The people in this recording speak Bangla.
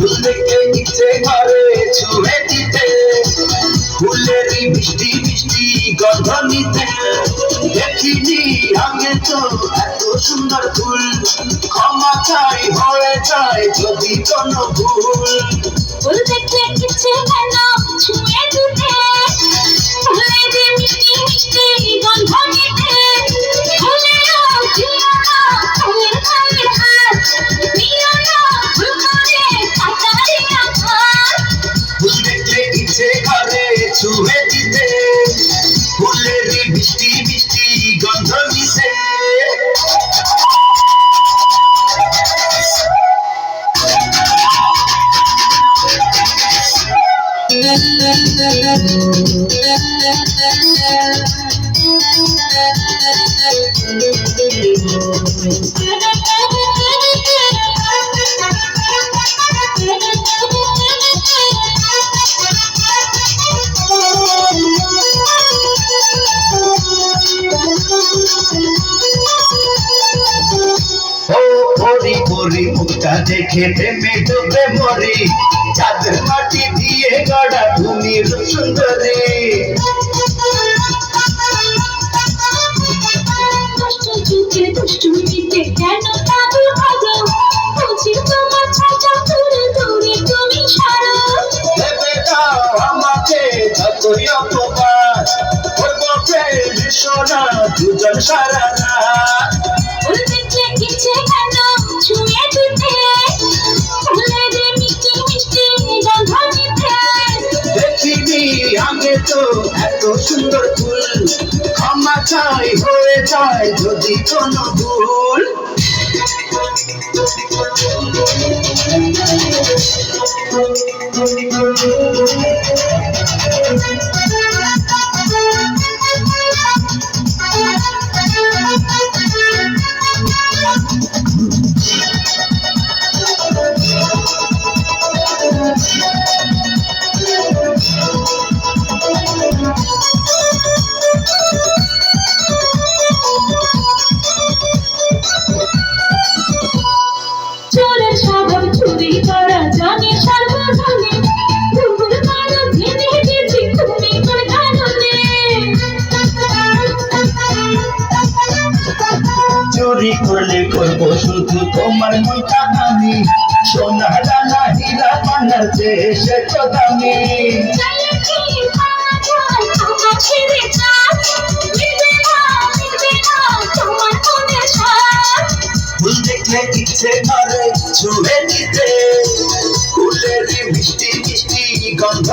দুদিকে ইচ্ছে ঘরে ছুঁয়ে দিতে, ফুলের মিষ্টি মিষ্টি গন্ধ নিতে। দেখিনি আগে তো এত সুন্দর ফুল, ক্ষমা চাই, হয়ে যায় যদি কোনো ভুল। ফুল দেখলে ইচ্ছে হয় না। Thank you. পরি খেতে ডুবে মরি। চাঁদের মাটি দিয়ে গড়া তুমি রূপ সুন্দরী তুমি সারো তো এত সুন্দর ফুল। ক্ষমা চাই হয়ে যায় যদি কোনো ভুল। চোরের চুরি করলে করব শুধু তোমার মনটা আমি সোনা দানা হীরা বানাতে সে তো দামি। ফুল দেখলে ইচ্ছে করে ছুঁয়ে দিতে ফুলের মিষ্টি মিষ্টি গন্ধ